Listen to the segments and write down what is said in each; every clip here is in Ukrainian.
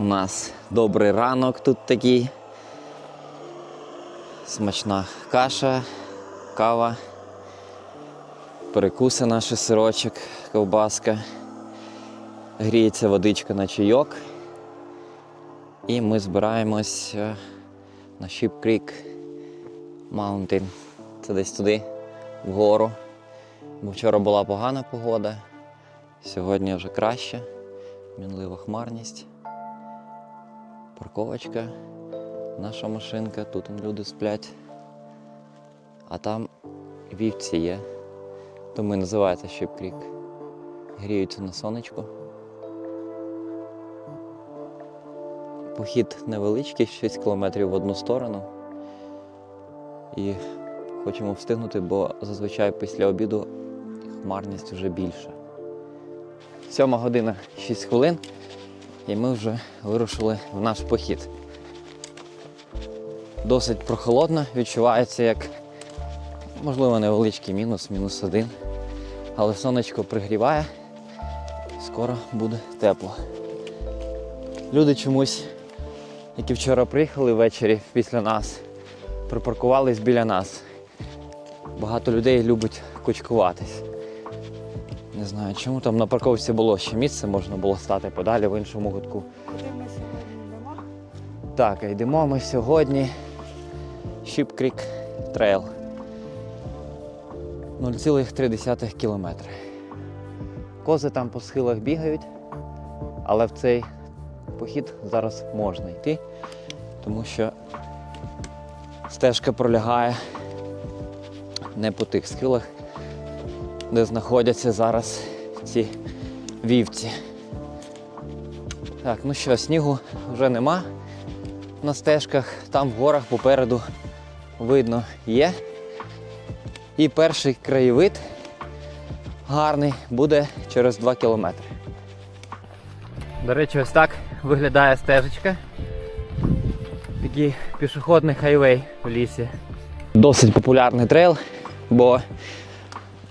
У нас добрий ранок тут такий. Смачна каша, кава, перекуси наші сирочок, ковбаска. Гріється водичка на чайок. І ми збираємось е, на Sheep Creek Mountain. Це десь туди, вгору. Бо вчора була погана погода, сьогодні вже краще. Мінлива хмарність. Парковочка, наша машинка, тут люди сплять. А там вівці є. Тому і називається Creek. Гріються на сонечку. Похід невеличкий, 6 кілометрів в одну сторону. І хочемо встигнути, бо зазвичай після обіду хмарність вже більша. Сьома година 6 хвилин, і ми вже вирушили в наш похід. Досить прохолодно, відчувається як, можливо, невеличкий мінус, мінус один. Але сонечко пригріває, скоро буде тепло. Люди чомусь, які вчора приїхали ввечері після нас, припаркувались біля нас. Багато людей любить кучкуватись. Не знаю, чому там на парковці було ще місце, можна було стати подалі в іншому гудку. Куди ми сьогодні йдемо? Так, йдемо ми сьогодні Sheep Creek Trail. 0,3 кілометри. Кози там по схилах бігають, але в цей похід зараз можна йти, тому що стежка пролягає не по тих схилах, де знаходяться зараз ці вівці. Так, ну що, снігу вже нема на стежках, там в горах попереду видно є. І перший краєвид гарний буде через 2 кілометри. До речі, ось так виглядає стежечка. Такий пішохідний хайвей в лісі. Досить популярний трейл, бо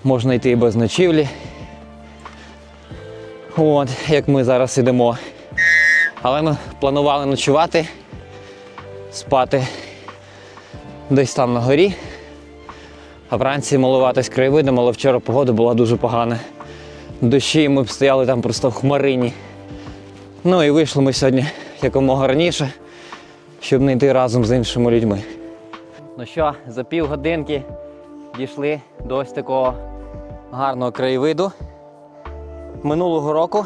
можна йти і без ночівлі. От, як ми зараз йдемо. Але ми планували ночувати, спати десь там на горі. А вранці малуватись краєвидом, але вчора погода була дуже погана. Дощі ми б стояли там просто в хмарині. Ну і вийшли ми сьогодні якомога раніше, щоб не йти разом з іншими людьми. Ну що, за півгодинки дійшли до ось такого гарного краєвиду. Минулого року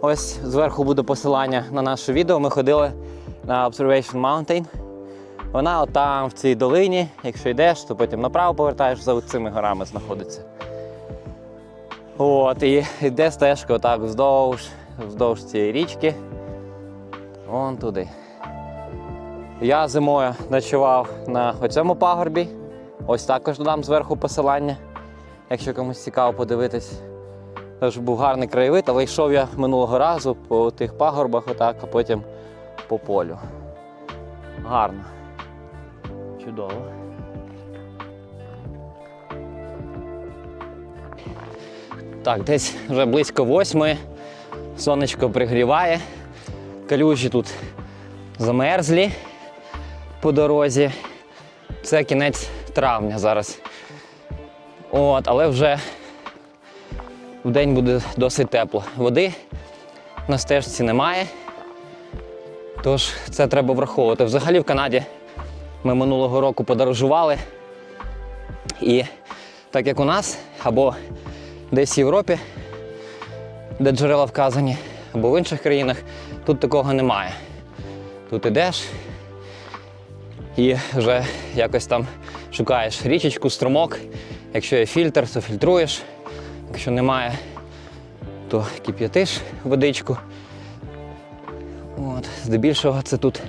Ось зверху буде посилання на наше відео. Ми ходили на Observation Mountain. Вона отам в цій долині. Якщо йдеш, то потім направо повертаєш, за цими горами знаходиться. От, і йде стежка отак вздовж, вздовж цієї річки. Вон туди. Я зимою ночував на оцьому пагорбі. Ось також додам зверху посилання, якщо комусь цікаво подивитись. Тож був гарний краєвид, але йшов я минулого разу по тих пагорбах, отак, а потім по полю. Гарно. Чудово. Так, десь вже близько восьмої. Сонечко пригріває. Калюжі тут замерзлі по дорозі. Це кінець травня зараз. От, але вже в день буде досить тепло. Води на стежці немає. Тож це треба враховувати. Взагалі в Канаді ми минулого року подорожували. І так як у нас, або десь в Європі, де джерела вказані, або в інших країнах, тут такого немає. Тут ідеш і вже якось там шукаєш річечку, струмок. Якщо є фільтр, то фільтруєш. Якщо немає, то кип'ятиш водичку. От, здебільшого це тут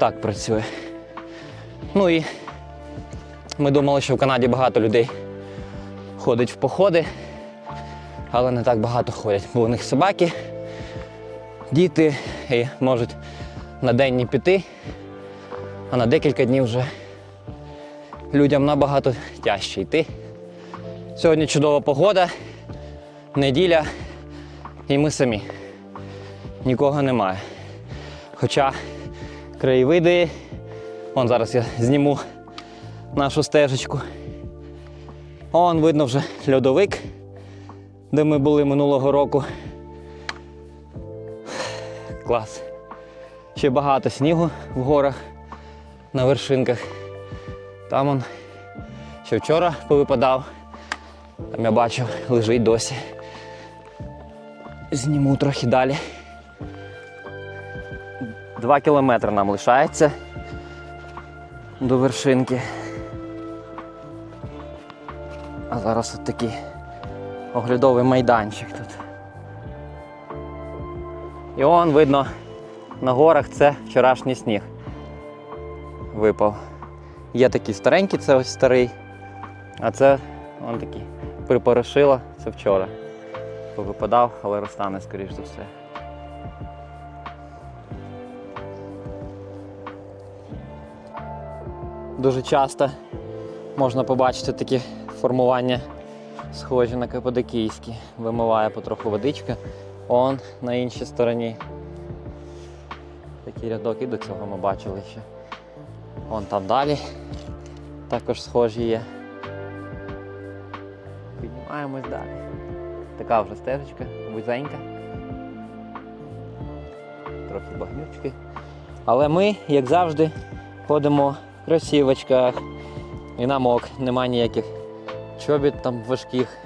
так працює. Ну і ми думали, що в Канаді багато людей ходить в походи, але не так багато ходять, бо у них собаки, діти і можуть на день не піти, а на декілька днів вже людям набагато тяжче йти. Сьогодні чудова погода, неділя, і ми самі. Нікого немає. Хоча краєвиди. Вон зараз я зніму нашу стежечку. Он видно вже льодовик, де ми були минулого року. Клас. Ще багато снігу в горах на вершинках. Там он ще вчора повипадав. Там я бачу, лежить досі. Зніму трохи далі. Два кілометри нам лишається до вершинки. А зараз от такий оглядовий майданчик тут. І он видно на горах це вчорашній сніг. Випав. Є такі старенькі, це ось старий. А це он такий припорошило, це вчора. Повипадав, але розтане, скоріш за все. Дуже часто можна побачити такі формування, схожі на каподокійські. Вимиває потроху водичка. Он на іншій стороні. Такий рядок і до цього ми бачили ще. Вон там далі. Також схожі є. Піднімаємось далі. Така вже стежечка, вузенька. Трохи багнючки. Але ми, як завжди, ходимо в кросівочках і намок. Нема ніяких чобіт там важких.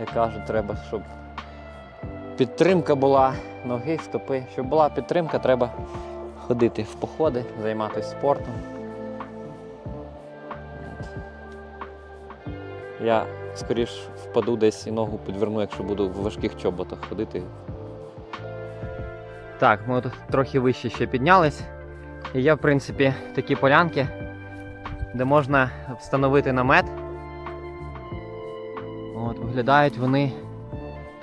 Як кажуть, треба, щоб підтримка була ноги, стопи. Щоб була підтримка, треба ходити в походи, займатися спортом. Я скоріш впаду десь і ногу підверну, якщо буду в важких чоботах ходити. Так, ми тут трохи вище ще піднялись. І є, в принципі, такі полянки, де можна встановити намет. От, виглядають вони,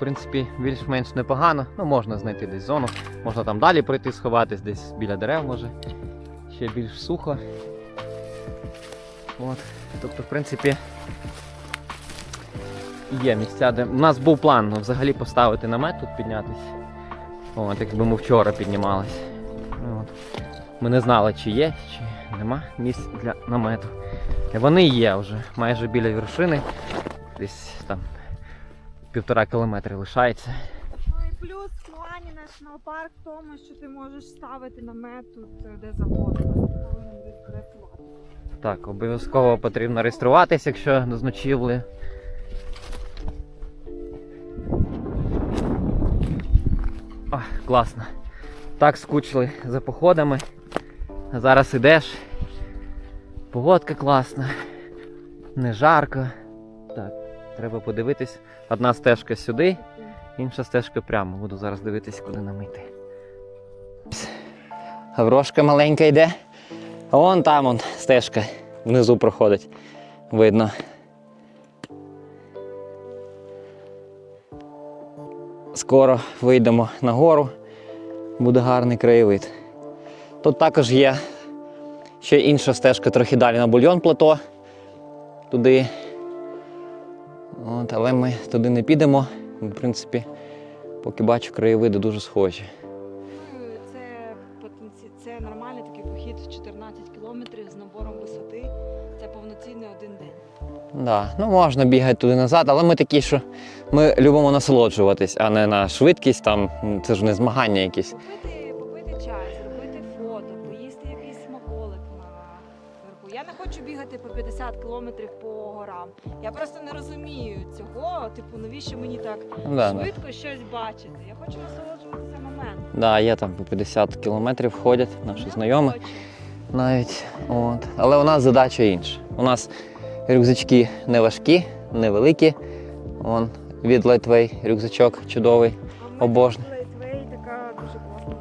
принципі, більш-менш непогано. Ну, можна знайти десь зону. Можна там далі пройти, сховатись, десь біля дерев може. Ще більш сухо. От. Тобто, в принципі, є місця, де. У нас був план ну, взагалі поставити намет тут піднятись. От, якби ми вчора піднімались. От. Ми не знали, чи є, чи нема місць для намету. І вони є вже майже біля вершини. Десь там півтора кілометри лишається. Ну і плюс в плані National Park в тому, що ти можеш ставити намет тут е, де завгодно. Так, обов'язково потрібно реєструватися, якщо з ночівли. О, класно. Так скучили за походами. Зараз ідеш. Погодка класна. Не жарко. Треба подивитись. Одна стежка сюди, інша стежка прямо. Буду зараз дивитись, куди нам йти. Гаврошка маленька йде. Вон там он стежка внизу проходить. Видно. Скоро вийдемо на гору. Буде гарний краєвид. Тут також є ще інша стежка трохи далі на бульйон плато. Туди. От, але ми туди не підемо. В принципі, поки бачу, краєвиди дуже схожі. Це це нормальний такий похід в 14 кілометрів з набором висоти. Це повноцінний один день. Да, ну можна бігати туди назад, але ми такі, що ми любимо насолоджуватись, а не на швидкість. Там це ж не змагання якісь. Я не хочу бігати по 50 кілометрів по горам. Я просто не розумію цього. Tипу, навіщо мені так Ну, да, да. швидко щось бачити? Я хочу насолоджуватися моментом. Да, є там по 50 кілометрів ходять наші Я знайомі хочу. навіть. От. Але у нас задача інша. У нас рюкзачки не важкі, невеликі. Вон від Lightway рюкзачок чудовий, А в мене обожнюю. Lightweight така дуже класна.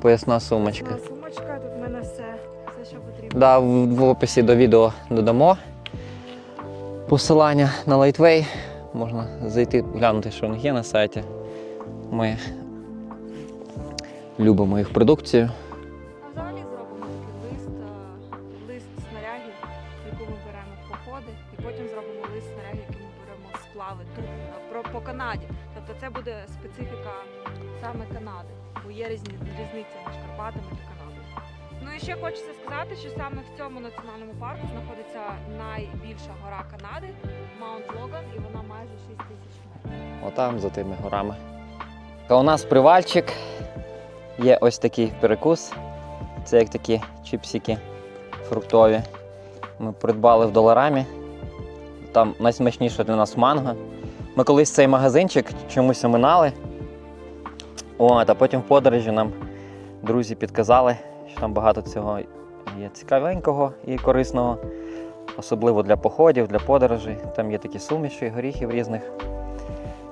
поясна сумочка. Класна Да, в, в описі до відео додамо посилання на Lightway. Можна зайти, глянути, що у них є на сайті. Ми любимо їх продукцію. Взагалі зробимо лист, е, лист снарягів, яку ми беремо в походи, і потім зробимо лист снарягів, які ми беремо сплави тут, е, про, по Канаді. Тобто це буде специфіка саме Канади. бо є різні, різниця між Карпатами та. Ну і ще хочеться сказати, що саме в цьому національному парку знаходиться найбільша гора Канади Маунт Логан, і вона майже 6 тисяч метрів. Отам за тими горами. А у нас привальчик. Є ось такий перекус. Це як такі чіпсики фруктові. Ми придбали в доларамі. Там найсмачніше для нас манго. Ми колись цей магазинчик чомусь оминали. От, а потім в подорожі нам друзі підказали, там багато цього є цікавенького і корисного, особливо для походів, для подорожей. Там є такі суміші, горіхів різних.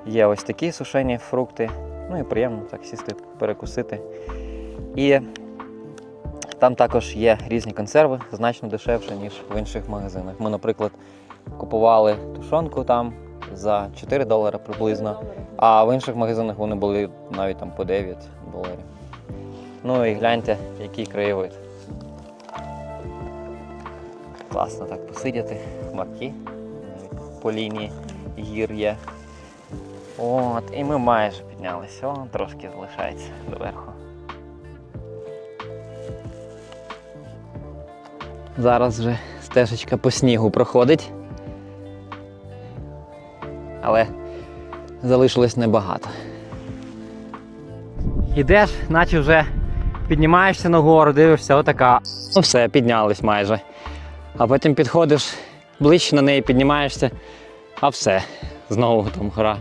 Є ось такі сушені фрукти. Ну і приємно так сісти, перекусити. І там також є різні консерви, значно дешевше, ніж в інших магазинах. Ми, наприклад, купували тушонку там за 4 долари приблизно, а в інших магазинах вони були навіть там по 9 доларів. Ну і гляньте, який краєвид. Класно так посидіти, хмарки по лінії гір є. От, і ми майже піднялися. О, трошки залишається доверху. Зараз вже стежечка по снігу проходить. Але залишилось небагато. Ідеш, наче вже піднімаєшся на гору, дивишся, отака. Ну все, піднялись майже. А потім підходиш ближче на неї, піднімаєшся, а все, знову там гора.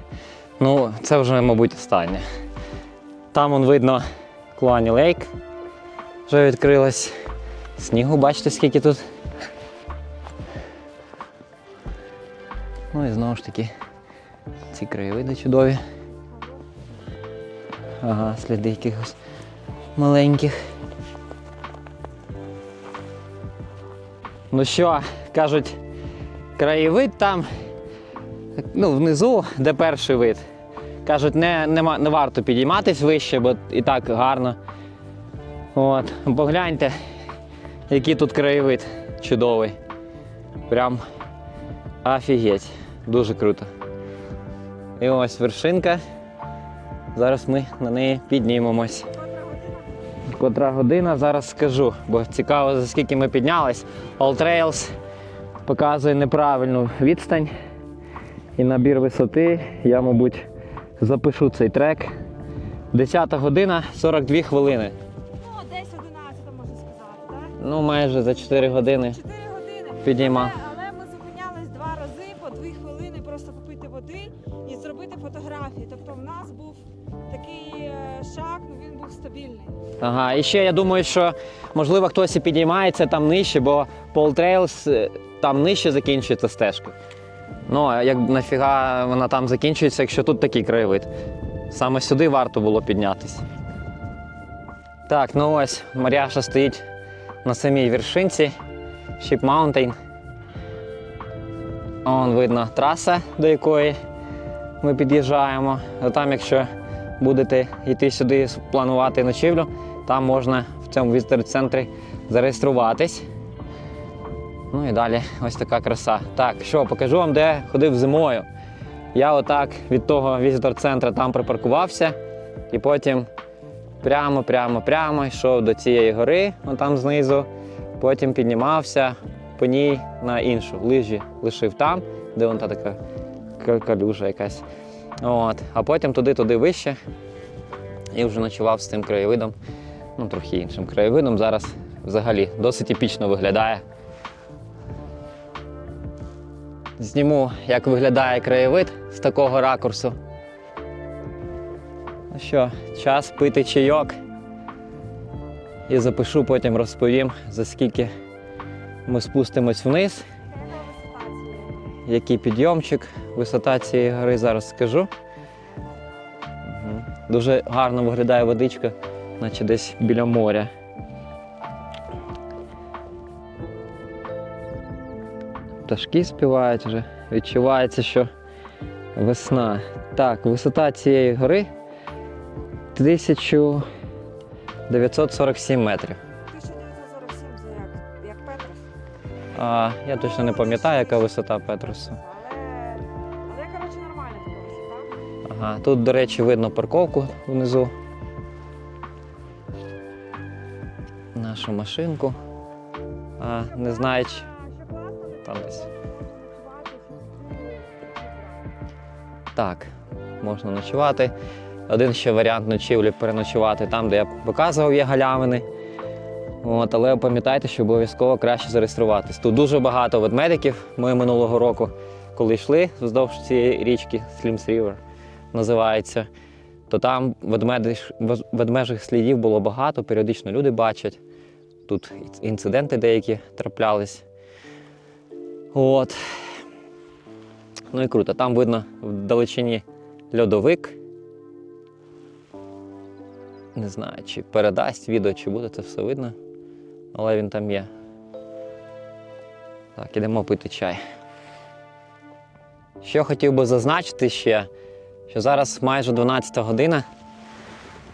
Ну, це вже, мабуть, останнє. Там он видно Клуані Лейк. Вже відкрилась. Снігу, бачите, скільки тут. Ну і знову ж таки ці краєвиди чудові. Ага, сліди якихось маленьких. Ну що, кажуть, краєвид там ну, внизу, де перший вид. Кажуть, не, нема- не варто підійматись вище, бо і так гарно. От, погляньте, який тут краєвид чудовий. Прям офігеть. Дуже круто. І ось вершинка. Зараз ми на неї піднімемось. Котра година, зараз скажу, бо цікаво, за скільки ми піднялись. All Trails показує неправильну відстань і набір висоти. Я, мабуть, запишу цей трек. 10 година 42 хвилини. Ну, десь 11, можна сказати, так? Ну, майже за 4 години. 4 години. Підійма. Був стабільний. Ага, і ще я думаю, що можливо хтось і підіймається там нижче, бо е, там нижче закінчується стежка. Ну, а як нафіга вона там закінчується, якщо тут такий краєвид. Саме сюди варто було піднятися. Так, ну ось Маріаша стоїть на самій вершинці Ship Mountain. Вон видно траса, до якої ми під'їжджаємо. А там, якщо будете йти сюди планувати ночівлю, там можна в цьому візитор-центрі зареєструватись. Ну і далі ось така краса. Так, що, покажу вам, де ходив зимою. Я отак від того візитор-центру там припаркувався і потім прямо, прямо, прямо йшов до цієї гори, там знизу. Потім піднімався по ній на іншу лижі лишив там, де вон та така ка- калюжа якась. От. А потім туди-туди вище і вже ночував з цим краєвидом, ну трохи іншим краєвидом. Зараз взагалі досить епічно виглядає. Зніму, як виглядає краєвид з такого ракурсу. Ну що, час пити чайок. І запишу, потім розповім, за скільки ми спустимось вниз? Який підйомчик, висота цієї гори зараз скажу. Дуже гарно виглядає водичка, наче десь біля моря. Пташки співають вже. Відчувається, що весна. Так, висота цієї гори 1947 метрів. А, я точно не пам'ятаю, яка висота Петрусу. Але, але коротше нормальна така висота. Ага, тут, до речі, видно парковку внизу. нашу машинку. А, не знаючи, там десь. Так, можна ночувати. Один ще варіант ночівлі переночувати там, де я показував є галявини. От, але пам'ятайте, що обов'язково краще зареєструватись. Тут дуже багато ведмедиків. Ми минулого року, коли йшли вздовж цієї річки, Slims River називається, то там ведмедих, ведмежих слідів було багато, періодично люди бачать. Тут інциденти деякі траплялись. От. Ну і круто. Там видно в далечині льодовик. Не знаю, чи передасть відео, чи буде це все видно. Але він там є. Так, ідемо пити чай. Що хотів би зазначити ще, що зараз майже 12 година.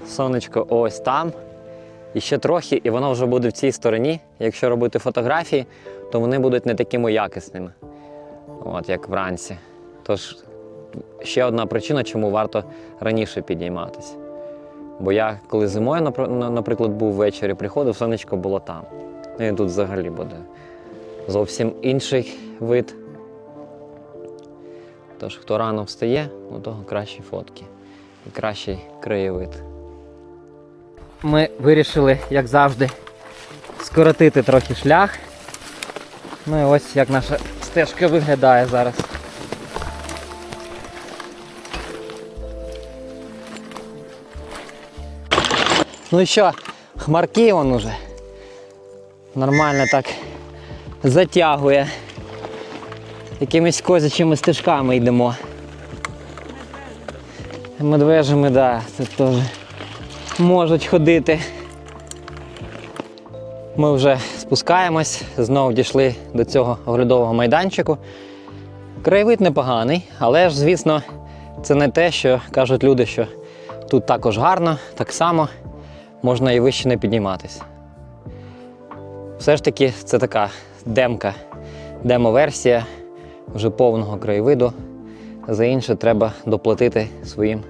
Сонечко ось там. І ще трохи, і воно вже буде в цій стороні. Якщо робити фотографії, то вони будуть не такими якісними, от як вранці. Тож ще одна причина, чому варто раніше підійматися. Бо я, коли зимою, наприклад, був ввечері, приходив, сонечко було там. Ну, І тут взагалі буде зовсім інший вид. Тож, хто рано встає, у того кращі фотки і кращий краєвид. Ми вирішили, як завжди, скоротити трохи шлях. Ну і ось як наша стежка виглядає зараз. Ну і що, хмарки он уже нормально так затягує. Якимись козячими стежками йдемо. Медвежими, так, да, це теж можуть ходити. Ми вже спускаємось, знову дійшли до цього оглядового майданчику. Краєвид непоганий, але ж, звісно, це не те, що кажуть люди, що тут також гарно, так само можна і вище не підніматися. Все ж таки, це така демка, демо-версія вже повного краєвиду. За інше треба доплатити своїм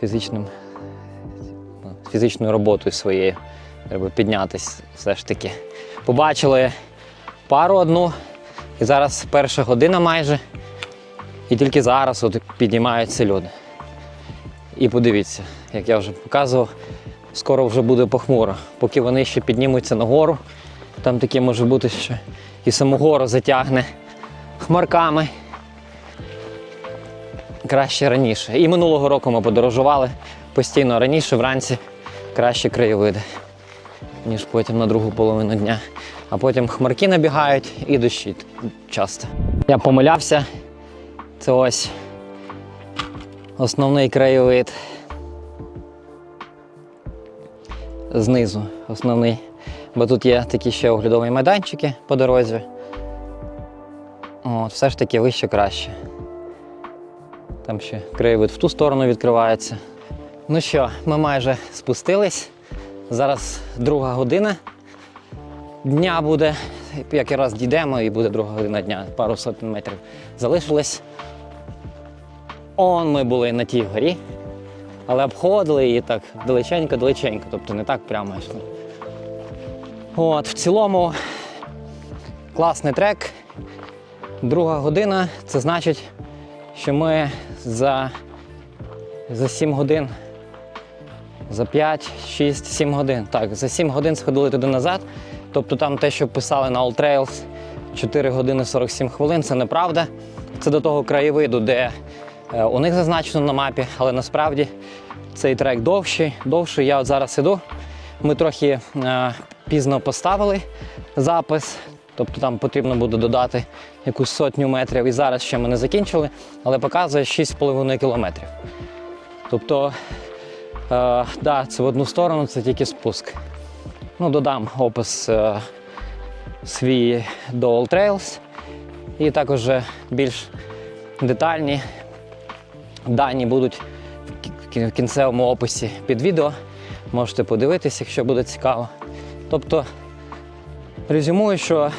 фізичним ну, фізичною роботою своєю. Треба піднятися все ж таки. Побачили пару одну, і зараз перша година майже. І тільки зараз от піднімаються люди. І подивіться, як я вже показував, скоро вже буде похмуро. Поки вони ще піднімуться нагору, там таке може бути, що і саму гору затягне хмарками. Краще раніше. І минулого року ми подорожували постійно раніше, вранці кращі краєвиди, ніж потім на другу половину дня. А потім хмарки набігають і дощі часто. Я помилявся. Це ось основний краєвид. Знизу основний. Бо тут є такі ще оглядові майданчики по дорозі. От, все ж таки вище краще. Там ще краєвид в ту сторону відкривається. Ну що, ми майже спустились. Зараз друга година дня буде. Як і раз дійдемо і буде друга година дня, пару сотень метрів залишилось. Он ми були на тій горі, але обходили її так далеченько-далеченько, тобто не так прямо йшли. От, в цілому класний трек. Друга година це значить, що ми за, за 7 годин, за 5, 6, 7 годин. Так, за 7 годин сходили туди назад. Тобто там те, що писали на All Trails 4 години 47 хвилин, це неправда. Це до того краєвиду, де у них зазначено на мапі, але насправді цей трек довший. Довший. Я от зараз іду. Ми трохи е, пізно поставили запис, тобто там потрібно буде додати якусь сотню метрів. І зараз ще ми не закінчили, але показує 6,5 кілометрів. Тобто, е, да, це в одну сторону, це тільки спуск. Ну, додам опис е, свій до All Trails і також більш детальні дані будуть в кінцевому описі під відео. Можете подивитися, якщо буде цікаво. Тобто, резюмую, що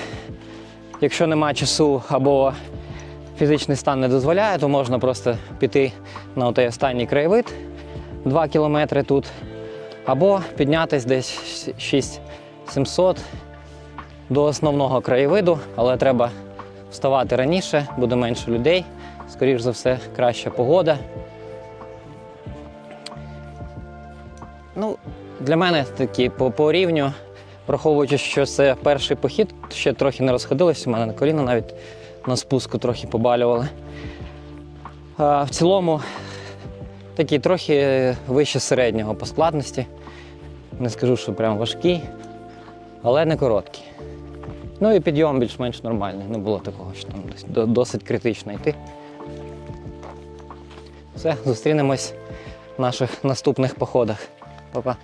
якщо немає часу або фізичний стан не дозволяє, то можна просто піти на той останній краєвид 2 кілометри тут, або піднятись десь 700 до основного краєвиду, але треба вставати раніше, буде менше людей, скоріш за все, краща погода. Ну, для мене такі по, по рівню, враховуючи, що це перший похід, ще трохи не розходилось, у мене на коліна навіть на спуску трохи побалювали. А, в цілому такий трохи вище середнього по складності. Не скажу, що прям важкий, але не короткий. Ну і підйом більш-менш нормальний. Не було такого, що там досить критично йти. Все, зустрінемось в наших наступних походах. Па-па.